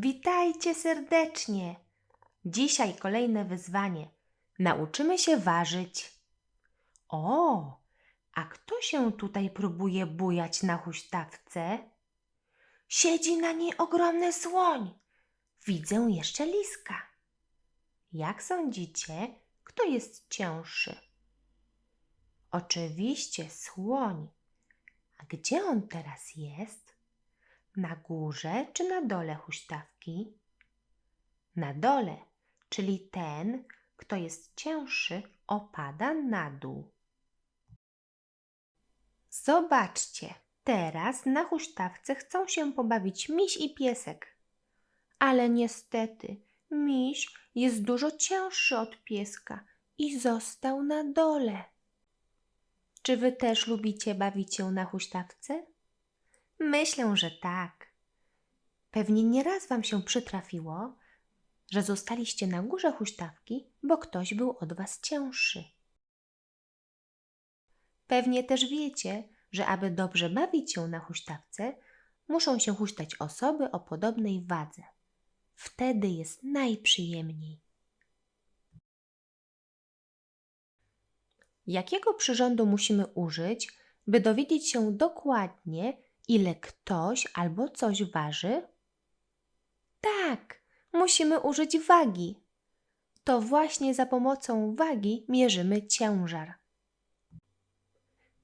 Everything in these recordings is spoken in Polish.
Witajcie serdecznie. Dzisiaj kolejne wyzwanie. Nauczymy się ważyć. O, a kto się tutaj próbuje bujać na huśtawce? Siedzi na niej ogromny słoń. Widzę jeszcze liska. Jak sądzicie, kto jest cięższy? Oczywiście słoń. A gdzie on teraz jest? Na górze czy na dole huśtawki? Na dole, czyli ten, kto jest cięższy, opada na dół. Zobaczcie, teraz na huśtawce chcą się pobawić miś i piesek. Ale niestety, miś jest dużo cięższy od pieska i został na dole. Czy wy też lubicie bawić się na huśtawce? Myślę, że tak. Pewnie nieraz wam się przytrafiło, że zostaliście na górze huśtawki, bo ktoś był od was cięższy. Pewnie też wiecie, że aby dobrze bawić się na huśtawce, muszą się huśtać osoby o podobnej wadze. Wtedy jest najprzyjemniej. Jakiego przyrządu musimy użyć, by dowiedzieć się dokładnie, ile ktoś albo coś waży? Tak, musimy użyć wagi. To właśnie za pomocą wagi mierzymy ciężar.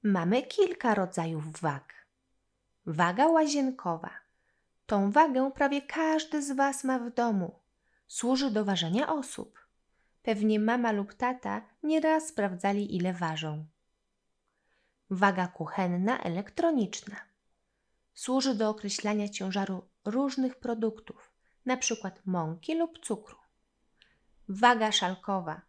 Mamy kilka rodzajów wag. Waga łazienkowa. Tą wagę prawie każdy z Was ma w domu. Służy do ważenia osób. Pewnie mama lub tata nieraz sprawdzali, ile ważą. Waga kuchenna elektroniczna. Służy do określania ciężaru różnych produktów, np. mąki lub cukru. Waga szalkowa.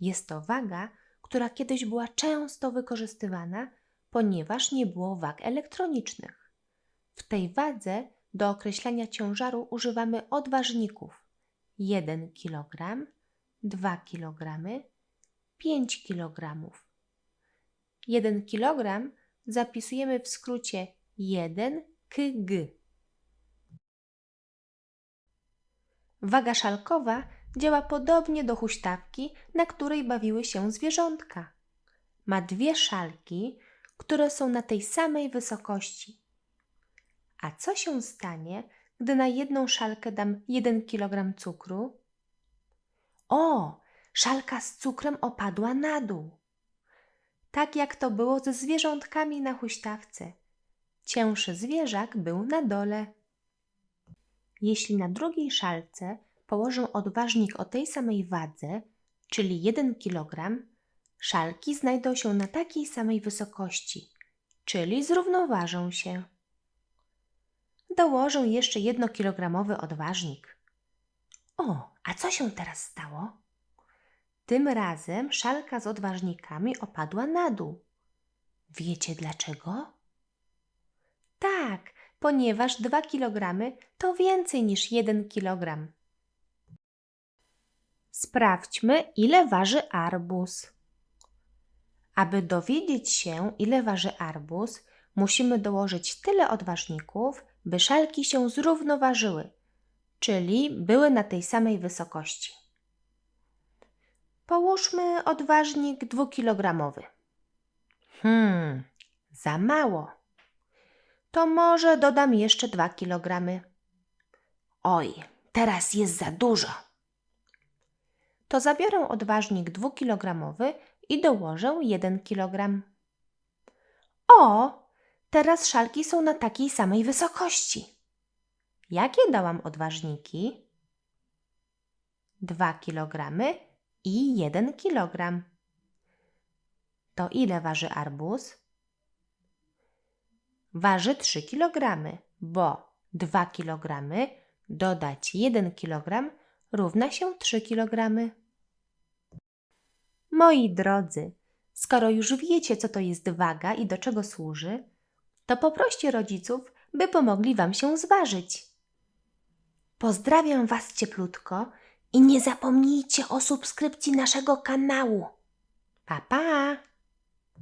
Jest to waga, która kiedyś była często wykorzystywana, ponieważ nie było wag elektronicznych. W tej wadze do określania ciężaru używamy odważników 1 kg, 2 kg, 5 kg. 1 kg zapisujemy w skrócie 1 kg. Waga szalkowa działa podobnie do huśtawki, na której bawiły się zwierzątka. Ma dwie szalki, które są na tej samej wysokości. A co się stanie, gdy na jedną szalkę dam 1 kg cukru? O, szalka z cukrem opadła na dół. Tak jak to było ze zwierzątkami na huśtawce. Cięższy zwierzak był na dole. Jeśli na drugiej szalce położę odważnik o tej samej wadze, czyli 1 kg, szalki znajdą się na takiej samej wysokości, czyli zrównoważą się. Dołożę jeszcze 1-kilogramowy odważnik. O, a co się teraz stało? Tym razem szalka z odważnikami opadła na dół. Wiecie dlaczego? Tak, ponieważ 2 kg to więcej niż 1 kg. Sprawdźmy, ile waży arbuz. Aby dowiedzieć się, ile waży arbuz, musimy dołożyć tyle odważników, by szalki się zrównoważyły, czyli były na tej samej wysokości. Połóżmy odważnik dwukilogramowy. Hmm, za mało. To może dodam jeszcze dwa kilogramy. Oj, teraz jest za dużo. To zabiorę odważnik dwukilogramowy i dołożę jeden kilogram. O, teraz szalki są na takiej samej wysokości. Jakie dałam odważniki? Dwa kilogramy i jeden kilogram. To ile waży arbuz? Waży 3 kilogramy, bo 2 kilogramy dodać 1 kilogram równa się 3 kilogramy. Moi drodzy, skoro już wiecie, co to jest waga i do czego służy, to poproście rodziców, by pomogli Wam się zważyć. Pozdrawiam Was cieplutko i nie zapomnijcie o subskrypcji naszego kanału. Pa, pa!